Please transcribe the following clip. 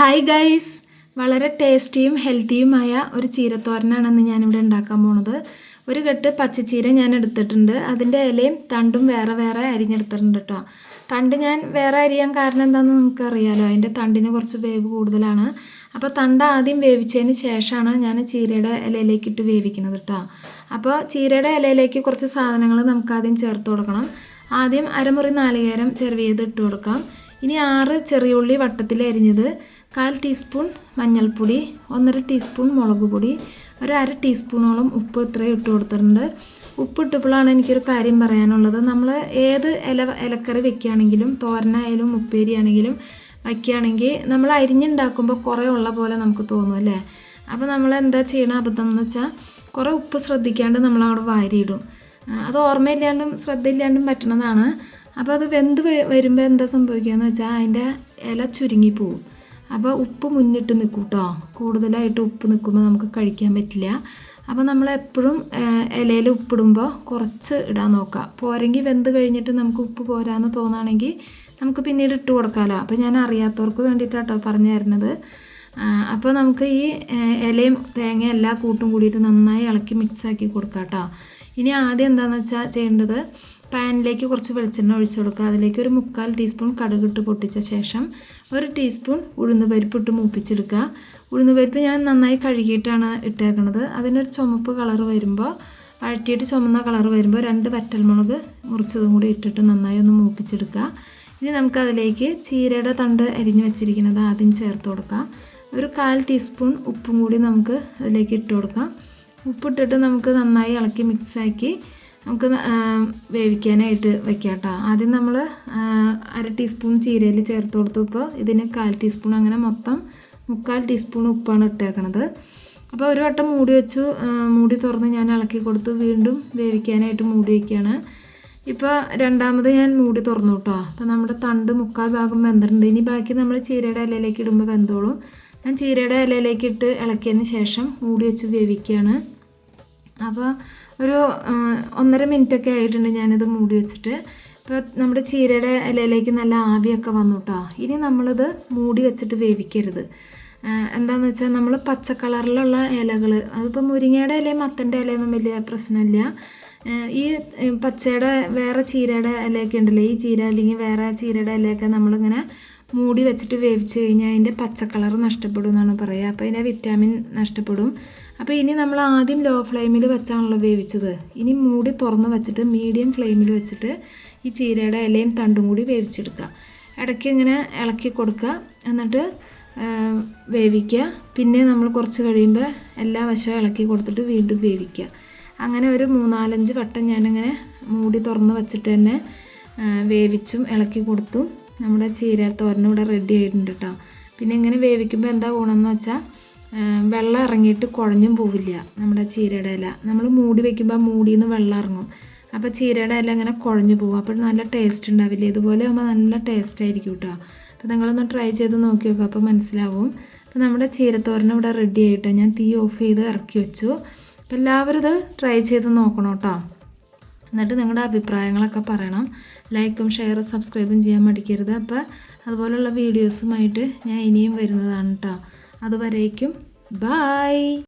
Hi guys വളരെ ടേസ്റ്റിയും ഹെൽത്തിയുമായ ഒരു ചീരത്തോരനാണ് ഇന്ന് ഞാനിവിടെ ഉണ്ടാക്കാൻ പോണത്. ഒരു കെട്ട് പച്ചച്ചീര ഞാൻ എടുത്തിട്ടുണ്ട്. അതിന്റെ ഇലയും തണ്ടും വേറെ വേറെ അരിഞ്ഞെടുത്തിട്ടുണ്ട് കേട്ടോ. തണ്ട് ഞാൻ വേറെ അരിയാൻ കാരണം എന്താണെന്ന് നിങ്ങൾക്ക് അറിയാലോ അതിന്റെ തണ്ടിന് കുറച്ച് വേവ് കൂടുതലാണ്. അപ്പോൾ തണ്ട് ആദ്യം വേവിച്ചതിന് ശേഷമാണ് ഞാൻ ചീരയുടെ ഇലയിലേക്ക് ഇട്ട് വേവിക്കുന്നത് കേട്ടോ. അപ്പോൾ ചീരയുടെ ഇലയിലേക്ക് കുറച്ച് സാധനങ്ങൾ നമുക്ക് ആദ്യം ചേർത്ത് കൊടുക്കണം. ആദ്യം അരമുറി നാളികേരം ചെറുവിയത് ഇട്ട് കൊടുക്കാം. ഇനി ആറ് ചെറിയുള്ളി വട്ടത്തിൽ അരിഞ്ഞത്. കാൽ ടീസ്പൂൺ മഞ്ഞൾപ്പൊടി ഒന്നര ടീസ്പൂൺ മുളക് പൊടി ഒരു അര ടീസ്പൂണോളം ഉപ്പ് ഇത്രയും ഇട്ട് കൊടുത്തിട്ടുണ്ട്. ഉപ്പ് ഇട്ടപ്പോഴാണ് എനിക്കൊരു കാര്യം പറയാനുള്ളത്. നമ്മൾ ഏത് ഇല ഇലക്കറി വെക്കുകയാണെങ്കിലും തോരനായാലും ഉപ്പേരി ആണെങ്കിലും വയ്ക്കുകയാണെങ്കിൽ നമ്മൾ അരിഞ്ഞുണ്ടാക്കുമ്പോൾ കുറേ ഉള്ള പോലെ നമുക്ക് തോന്നും അല്ലേ? അപ്പോൾ നമ്മൾ എന്താ ചെയ്യണ അബദ്ധം എന്ന് വെച്ചാൽ കുറേ ഉപ്പ് ശ്രദ്ധിക്കാണ്ട് നമ്മൾ അവിടെ വാരിയിടും. അത് ഓർമ്മയില്ലാണ്ടും ശ്രദ്ധയില്ലാണ്ടും പറ്റണതാണ്. അപ്പോൾ അത് വെന്ത് വരുമ്പോൾ എന്താ സംഭവിക്കുക എന്ന് വെച്ചാൽ അതിന്റെ ഇല ചുരുങ്ങി പോവും. അപ്പോൾ ഉപ്പ് മുന്നിട്ട് നിൽക്കും കേട്ടോ കൂടുതലായിട്ട് ഉപ്പ് നിൽക്കുമ്പോൾ നമുക്ക് കഴിക്കാൻ പറ്റില്ല. അപ്പോൾ നമ്മൾ എപ്പോഴും ഇലയിൽ ഉപ്പിടുമ്പോൾ കുറച്ച് ഇടാൻ നോക്കുക. പോരെങ്കിൽ വെന്ത് കഴിഞ്ഞിട്ട് നമുക്ക് ഉപ്പ് പോരാന്ന് തോന്നുകയാണെങ്കിൽ നമുക്ക് പിന്നീട് ഇട്ട് കൊടുക്കാമല്ലോ അപ്പോൾ ഞാൻ അറിയാത്തവർക്ക് വേണ്ടിയിട്ടാട്ടോ പറഞ്ഞു തരുന്നത്. അപ്പോൾ നമുക്ക് ഈ ഇലയും തേങ്ങ എല്ലാ കൂട്ടും കൂടിയിട്ട് നന്നായി ഇളക്കി മിക്സാക്കി കൊടുക്കാം കേട്ടോ ഇനി ആദ്യം എന്താണെന്ന് വെച്ചാൽ ചെയ്യേണ്ടത് പാനിലേക്ക് കുറച്ച് വെളിച്ചെണ്ണ ഒഴിച്ചു കൊടുക്കുക. അതിലേക്ക് ഒരു മുക്കാൽ ടീസ്പൂൺ കടുകിട്ട് പൊട്ടിച്ച ശേഷം ഒരു ടീസ്പൂൺ ഉഴുന്ന് പരിപ്പ് ഇട്ട് മൂപ്പിച്ചെടുക്കുക. ഉഴുന്ന് പരിപ്പ് ഞാൻ നന്നായി കഴുകിയിട്ടാണ് ഇട്ടേക്കുന്നത് അതിനൊരു ചുമപ്പ് കളർ വരുമ്പോൾ വഴറ്റിയിട്ട് ചുമന്ന കളർ വരുമ്പോൾ രണ്ട് വറ്റൽമുളക് മുറിച്ചതും കൂടി ഇട്ടിട്ട് നന്നായി ഒന്ന് മൂപ്പിച്ചെടുക്കുക. ഇനി നമുക്കതിലേക്ക് ചീരയുടെ തണ്ട് അരിഞ്ഞു വെച്ചിരിക്കുന്നത് ആദ്യം ചേർത്ത് കൊടുക്കാം. ഒരു കാൽ ടീസ്പൂൺ ഉപ്പും കൂടി നമുക്ക് അതിലേക്ക് ഇട്ട് കൊടുക്കാം. ഉപ്പിട്ടിട്ട് നമുക്ക് നന്നായി ഇളക്കി മിക്സാക്കി നമുക്ക് വേവിക്കാനായിട്ട് വെക്കാം കേട്ടോ ആദ്യം നമ്മൾ അര ടീസ്പൂൺ ചീരയിൽ ചേർത്ത് കൊടുത്തു. ഇപ്പോൾ ഇതിന് കാൽ ടീസ്പൂൺ അങ്ങനെ മൊത്തം മുക്കാൽ ടീസ്പൂൺ ഉപ്പാണ് ഇട്ടേക്കണത്. അപ്പോൾ ഒരു വട്ടം മൂടി വെച്ചു. മൂടി തുറന്ന് ഞാൻ ഇളക്കി കൊടുത്തു. വീണ്ടും വേവിക്കാനായിട്ട് മൂടി വയ്ക്കുകയാണ് ഇപ്പോൾ രണ്ടാമത് ഞാൻ മൂടി തുറന്നു കേട്ടോ. അപ്പോൾ നമ്മുടെ തണ്ട് മുക്കാൽ ഭാഗം വെന്തിട്ടുണ്ട്. ഇനി ബാക്കി നമ്മൾ ചീരയുടെ ഇലയിലേക്ക് ഇടുമ്പോൾ വെന്തോളും. ഞാൻ ചീരയുടെ ഇലയിലേക്ക് ഇട്ട് ഇളക്കിയതിന് ശേഷം മൂടി വെച്ച് വേവിക്കുകയാണ് അപ്പോൾ ഒരു ഒന്നര മിനിറ്റൊക്കെ ആയിട്ടുണ്ട് ഞാനിത് മൂടി വെച്ചിട്ട്. ഇപ്പോൾ നമ്മുടെ ചീരയുടെ ഇലയിലേക്ക് നല്ല ആവിയൊക്കെ വന്നു കേട്ടോ ഇനി നമ്മളിത് മൂടി വെച്ചിട്ട് വേവിക്കരുത്. എന്താണെന്ന് വെച്ചാൽ നമ്മൾ പച്ച കളറിലുള്ള ഇലകൾ അതിപ്പോൾ മുരിങ്ങയുടെ ഇലയും മത്തന്റെ ഇലയൊന്നും വലിയ പ്രശ്നമില്ല. ഈ പച്ചയുടെ വേറെ ചീരയുടെ ഇലയൊക്കെ ഉണ്ടല്ലോ ഈ ചീര അല്ലെങ്കിൽ വേറെ ചീരയുടെ ഇലയൊക്കെ നമ്മളിങ്ങനെ മൂടി വെച്ചിട്ട് വേവിച്ച് കഴിഞ്ഞാൽ അതിന്റെ പച്ച കളർ നഷ്ടപ്പെടും എന്നാണ് പറയുക അപ്പോൾ അതിന്റെ വിറ്റാമിൻ നഷ്ടപ്പെടും. അപ്പോൾ ഇനി നമ്മൾ ആദ്യം ലോ ഫ്ലെയിമിൽ വെച്ചാണല്ലോ വേവിച്ചത്. ഇനി മൂടി തുറന്ന് വെച്ചിട്ട് മീഡിയം ഫ്ലെയിമിൽ വെച്ചിട്ട് ഈ ചീരയുടെ ഇലയും തണ്ടും കൂടി വേവിച്ചെടുക്കുക. ഇടയ്ക്ക് ഇങ്ങനെ ഇളക്കി കൊടുക്കുക. എന്നിട്ട് വേവിക്കുക. പിന്നെ നമ്മൾ കുറച്ച് കഴിയുമ്പോൾ എല്ലാ വശവും ഇളക്കി കൊടുത്തിട്ട് വീണ്ടും വേവിക്കുക. അങ്ങനെ ഒരു മൂന്നാലഞ്ച് വട്ടം ഞാനിങ്ങനെ മൂടി തുറന്ന് വെച്ചിട്ട് തന്നെ വേവിച്ചും ഇളക്കി കൊടുത്തും നമ്മുടെ ചീര തോരനും ഇവിടെ റെഡി ആയിട്ടുണ്ട് കേട്ടോ പിന്നെ ഇങ്ങനെ വേവിക്കുമ്പോൾ എന്താ ഗുണമെന്ന് വെച്ചാൽ വെള്ളം ഇറങ്ങിയിട്ട് കുഴഞ്ഞും പോവില്ല നമ്മുടെ ചീരയുടെ ഇല. നമ്മൾ മൂടി വെക്കുമ്പോൾ മൂടിയിൽ നിന്ന് വെള്ളം ഇറങ്ങും. അപ്പോൾ ചീരയുടെ ഇല ഇങ്ങനെ കുഴഞ്ഞു പോകും. അപ്പോൾ നല്ല ടേസ്റ്റ് ഉണ്ടാവില്ല? ഇതുപോലെ ആകുമ്പോൾ നല്ല ടേസ്റ്റ് ആയിരിക്കും കേട്ടോ അപ്പോൾ നിങ്ങളൊന്ന് ട്രൈ ചെയ്ത് നോക്കി നോക്കുക അപ്പോൾ മനസ്സിലാവും. അപ്പോൾ നമ്മുടെ ചീരത്തോരൻ ഇവിടെ റെഡി ആയിട്ട് ഞാൻ തീ ഓഫ് ചെയ്ത് ഇറക്കി വെച്ചു. അപ്പോൾ എല്ലാവരും ഇത് ട്രൈ ചെയ്ത് നോക്കണം കേട്ടോ എന്നിട്ട് നിങ്ങളുടെ അഭിപ്രായങ്ങളൊക്കെ പറയണം. ലൈക്കും ഷെയറും സബ്സ്ക്രൈബും ചെയ്യാൻ മടിക്കരുത്. അപ്പോൾ അതുപോലുള്ള വീഡിയോസുമായിട്ട് ഞാൻ ഇനിയും വരുന്നതാണ് കേട്ടോ അതുവരേക്കും. ബായ്